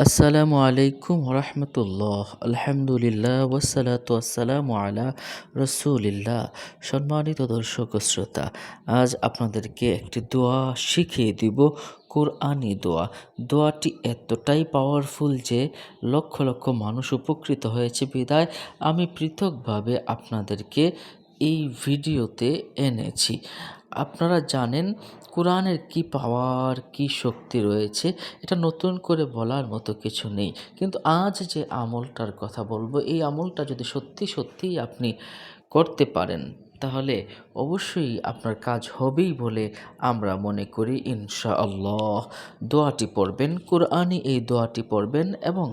আসসালামু আলাইকুম রহমতুল্লাহ আলহামদুলিল্লাহ ওসালাত আসসালামু আলা রসুলিল্লাহ। সম্মানিত দর্শক শ্রোতা, আজ আপনাদেরকে একটি দোয়া শিখিয়ে দিব, কোরআনি দোয়া। দোয়াটি এতটাই পাওয়ারফুল যে লক্ষ লক্ষ মানুষ উপকৃত হয়েছে। বিদায়, আমি পৃথকভাবে আপনাদেরকে এই ভিডিওতে এনেছি। আপনারা জানেন কোরআনের কি পাওয়ার কি শক্তি রয়েছে? এটা নতুন করে বলার মতো কিছু নেই। কিন্তু আজ যে আমলটার কথা বলব, এই আমলটা যদি সত্যি সত্যিই আপনি করতে পারেন, তাহলে অবশ্যই আপনার কাজ হবেই বলে আমরা মনে করি ইনশা আল্লাহ দোয়াটি পড়বেন, কোরআনই এই দোয়াটি পড়বেন এবং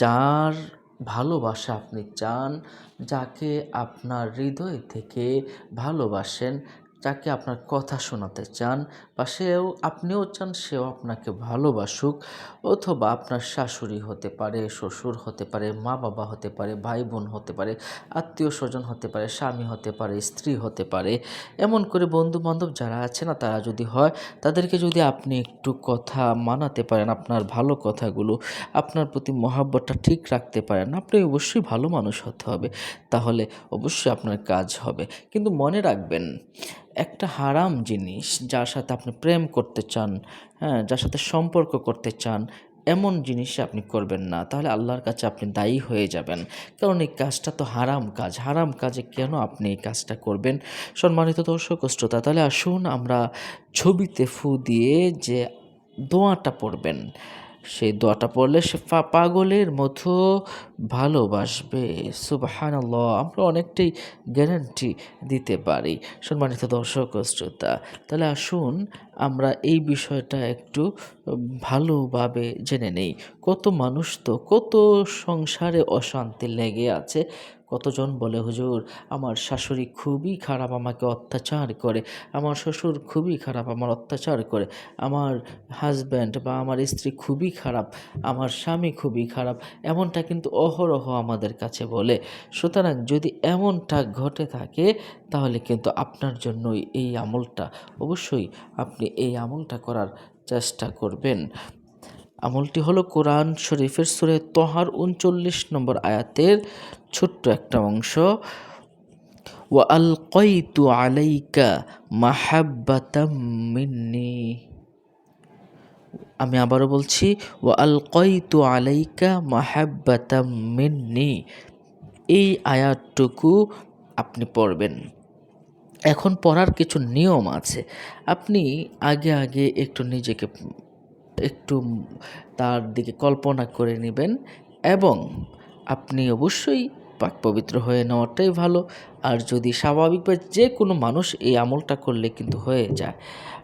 যার ভালোবাসা আপনি চান যাকে আপনার হৃদয় থেকে ভালোবাসেন যাকে আপনার কথা শোনাতে চান বা সেও, আপনিও চান সেও আপনাকে ভালোবাসুক অথবা আপনার শাশুড়ি হতে পারে, শ্বশুর হতে পারে, মা বাবা হতে পারে, ভাই বোন হতে পারে, আত্মীয় স্বজন হতে পারে, স্বামী হতে পারে, স্ত্রী হতে পারে। এমন করে বন্ধু বান্ধব যারা আছে না, তারা যদি হয়, তাদেরকে যদি আপনি একটু কথা মানাতে পারেন, আপনার ভালো কথাগুলো, আপনার প্রতি মহাব্বতটা ঠিক রাখতে পারেন, আপনি অবশ্যই ভালো মানুষ হতে হবে। তাহলে অবশ্যই আপনার কাজ হবে। কিন্তু মনে রাখবেন একটা হারাম জিনিস যার সাথে আপনি প্রেম করতে চান হ্যাঁ যার সাথে সম্পর্ক করতে চান, এমন জিনিস আপনি করবেন না। তাহলে আল্লাহর কাছে আপনি দায়ী হয়ে যাবেন। কারণ এই কাজটা তো হারাম কাজ। হারাম কাজে কেন আপনি এই কাজটা করবেন? সম্মানিত দর্শক শ্রোতা, তাহলে আসুন আমরা ছবিতে ফু দিয়ে যে দোয়াটা পড়বেন। সেই দোয়াটা পড়লে সে পাগলের মতো ভালোবাসবে। সুবাহান আমরা অনেকটাই গ্যারান্টি দিতে পারি। সম্মানিত দর্শক শ্রোতা, তাহলে আসুন আমরা এই বিষয়টা একটু ভালোভাবে জেনে নেই। কত মানুষ তো, কত সংসারে অশান্তি লেগে আছে কতজন বলে, হুজুর, আমার শাশুড়ি খুবই খারাপ আমাকে অত্যাচার করে, আমার শ্বশুর খুবই খারাপ আমার অত্যাচার করে, আমার হাজব্যান্ড বা আমার স্ত্রী খুবই খারাপ, আমার স্বামী খুবই খারাপ, এমনটা কিন্তু অহরহ আমাদের কাছে বলে। সুতরাং যদি এমনটা ঘটে থাকে, তাহলে কিন্তু আপনার জন্যই এই আমলটা, অবশ্যই আপনি এই আমলটা করার চেষ্টা করবেন। আমলটি হলো কোরআন শরীফের সুরে তহার উনচল্লিশ নম্বর আয়াতের ছোট্ট একটা অংশ। ও আল কইতু আলাইকা মাহাব্বাতাম মিন্নি। আমি আবারও বলছি ও আল কইতু আলাইকা মাহাব্বাতাম মিন্নি। এই আয়াতটুকু আপনি পড়বেন। এখন পড়ার কিছু নিয়ম আছে। আপনি আগে আগে একটু নিজেকে একটু তার দিকে কল্পনা করে নেবেন এবং আপনি অবশ্যই পাক পবিত্র হয়ে নেওয়াটাই ভালো। আর যদি স্বাভাবিকভাবে যে কোনো মানুষ এই আমলটা করলে কিন্তু হয়ে যায়।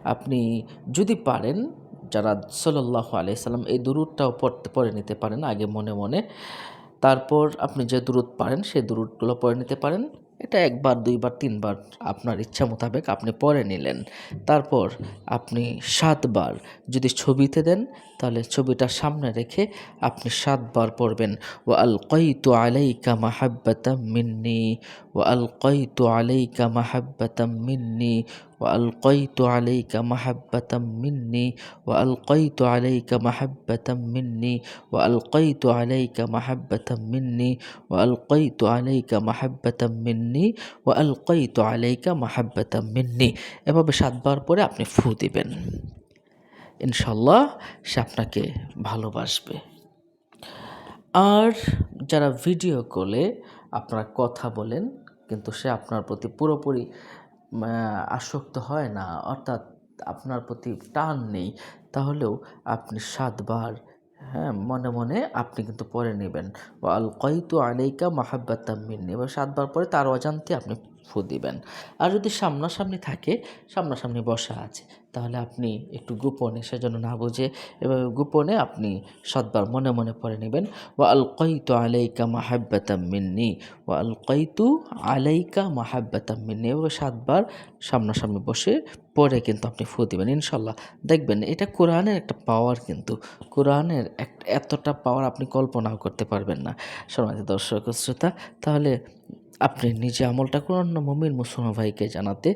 আপনি যদি পারেন, যারা সাল্লাহ আলাইসাল্লাম এই দুরুদটাও পড়তে, পড়ে নিতে পারেন আগে মনে মনে। তারপর আপনি যে দূরত পারেন সেই দূরতগুলো পড়ে নিতে পারেন। এটা একবার, দুইবার, তিনবার আপনার ইচ্ছা মোতাবেক আপনি পরে নিলেন। তারপর আপনি সাতবার যদি ছবিতে দেন, তাহলে ছবিটা সামনে রেখে আপনি সাতবার পড়বেন। ও আল কইতু আলাইকা মাহাব্বাতাম মিন্নি ও আল কইতু আলাইকা মাহাব্বাতাম মিন্নি وألقيت عليك محبة مني وألقيت عليك محبة مني وألقيت عليك محبة مني وألقيت عليك محبة مني وألقيت عليك محبة مني এভাবে সাতবার পরে আপনি ফু দিবেন ইনশাল্লাহ সে আপনাকে ভালোবাসবে আর যারা ভিডিও কলে আপনারা কথা বলেন কিন্তু সে আপনার প্রতি পুরোপুরি আসক্ত হয় না, অর্থাৎ আপনার প্রতি টান নেই, তাহলেও আপনি সাতবার হ্যাঁ মনে মনে আপনি কিন্তু পরে নেবেন। আল কয়তু আলাইকা মাহাব্বাত মিন্নি, এবার সাতবার পরে তার অজান্তে আপনি ফু দিবেন। আর যদি সামনাসামনি থাকে, সামনাসামনি বসা আছে, তাহলে আপনি একটু গোপনে সেজন্য না বুঝে এভাবে গোপনে আপনি সাতবার মনে মনে পড়ে নেবেন ও আল কইতু আলাইকা মাহাব্বাতাম মিন্নি ও আল কইতু আলাইকা মাহাব্বাতাম মিন্নি। এভাবে সাতবার সামনাসামনি বসে পরে কিন্তু আপনি ফু দিবেন, ইনশাল্লাহ। দেখবেন এটা কোরআনের একটা পাওয়ার কিন্তু। কোরআনের এতটা পাওয়ার আপনি কল্পনাও করতে পারবেন না। সমাজ দর্শক শ্রোতা, তাহলে আপনি নিজে আমলটা করুন। অন্য মমির মুসলমান ভাইকে জানাতে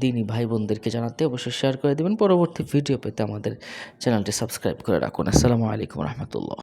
দিনই ভাই বোনদেরকে জানাতে অবশ্যই শেয়ার করে দেবেন। পরবর্তী ভিডিও পেতে আমাদের চ্যানেলটি সাবস্ক্রাইব করে রাখুন। আসসালামু আলাইকুম রহমতুল্লাহ।